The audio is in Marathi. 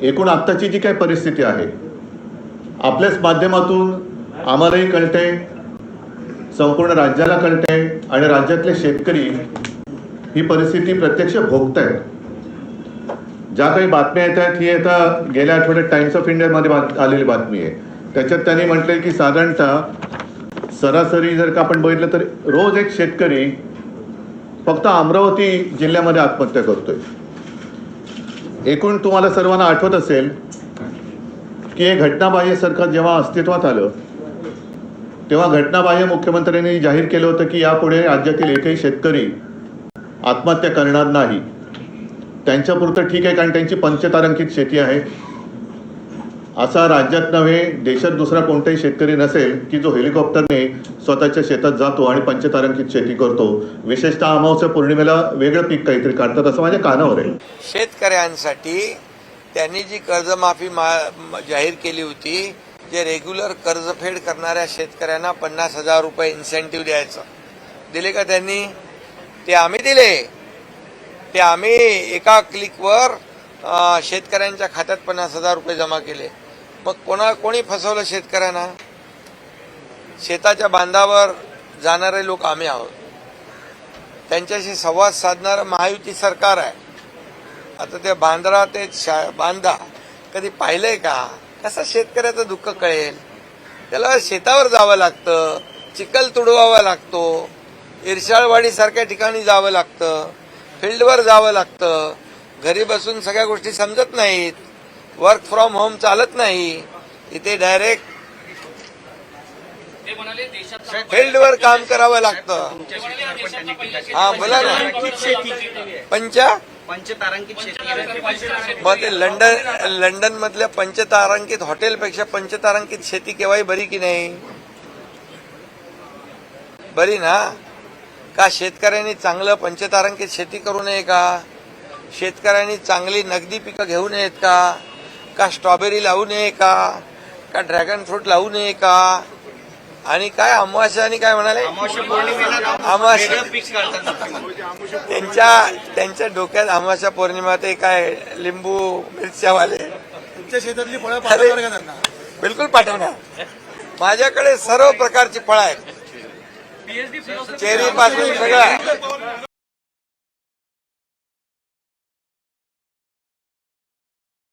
एकूण आत्ताची जी काही परिस्थिती आहे आपल्याच माध्यमातून आम्हालाही कळते संपूर्ण राज्याला कळते आणि राज्यातले शेतकरी ही परिस्थिती प्रत्यक्ष भोगत आहेत ज्या काही बातम्या येत आहेत ही आता गेल्या आठवड्यात टाइम्स ऑफ इंडियामध्ये बात आलेली बातमी आहे. त्याच्यात त्यांनी म्हटलंय की साधारणतः सरासरी जर का आपण बघितलं तर रोज एक शेतकरी फक्त अमरावती जिल्ह्यामध्ये आत्महत्या करतोय. एकूण तुम्हाला सर्वांना आठवत असेल की हे घटनाबाह्य सरकार जेव्हा अस्तित्वात आलं तेव्हा घटनाबाह्य मुख्यमंत्र्यांनी जाहीर केलं होतं की यापुढे राज्यातील एकही शेतकरी आत्महत्या करणार नाही. त्यांच्यापुरतं ठीक आहे कारण त्यांची पंचतारांकित शेती आहे. असा राज्यात नव्हे देशात दुसरा कोणताही शेतकरी नसेल की जो हेलिकॉप्टरने स्वतःच्या शेतात जातो आणि पंचतारांकित शेती करतो. विशेषतः अमावस्या पौर्णिमेला वेगळं पीक काहीतरी काढतात असं माझ्या कानावर आहे. शेतकऱ्यांसाठी त्यांनी जी कर्जमाफी मा जाहीर केली होती जे रेग्युलर कर्जफेड करणाऱ्या शेतकऱ्यांना पन्नास हजार रुपये इन्सेंटिव्ह द्यायचं. दिले का त्यांनी? ते आम्ही दिले. ते आम्ही एका क्लिकवर शेतकऱ्यांच्या खात्यात पन्नास हजार रुपये जमा केले. मग कोणा कोणी फसवलं शेतकऱ्यांना? शेताच्या बांधावर जाणारे लोक आम्ही आहोत. त्यांच्याशी संवाद साधणारं महायुती सरकार आहे. आता ते बांद्रा ते शा- बांधा कधी पाहिलंय का? कसं शेतकऱ्याचं दुःख कळेल? त्याला शेतावर जावं लागतं चिखल तुडवावा लागतो इरशाळवाडीसारख्या ठिकाणी जावं लागतं फील्डवर जावं लागतं. घरी बसून सगळ्या गोष्टी समजत नाहीत. वर्क फ्रॉम होम चालत नाही इथे डायरेक्ट फील्डवर काम करावं लागतं. हा बोला ना. पंचा? पंचतारांकित मग ते लंडन लंडन मधल्या पंचतारांकित हॉटेलपेक्षा पंचतारांकित शेती केव्हाही बरी की नाही? बरी ना? का शेतकऱ्यांनी चांगलं पंचतारांकित शेती करू नये का? शेतकऱ्यांनी चांगली नगदी पिकं घेऊ नयेत का? का स्ट्रॉबेरी लावू नये का? का ड्रॅगन फ्रूट लावू नये का? आणि काय अमावास्या आणि काय म्हणाले? अमावास्या त्यांच्या त्यांच्या डोक्यात अमावास्या पौर्णिमा ते काय लिंबू मिरच्यावाले. तुमच्या शेतातली फळं. पाठवणार बिलकुल पाठवणार. माझ्याकडे सर्व प्रकारची फळं आहेत. चेरी पासून सगळं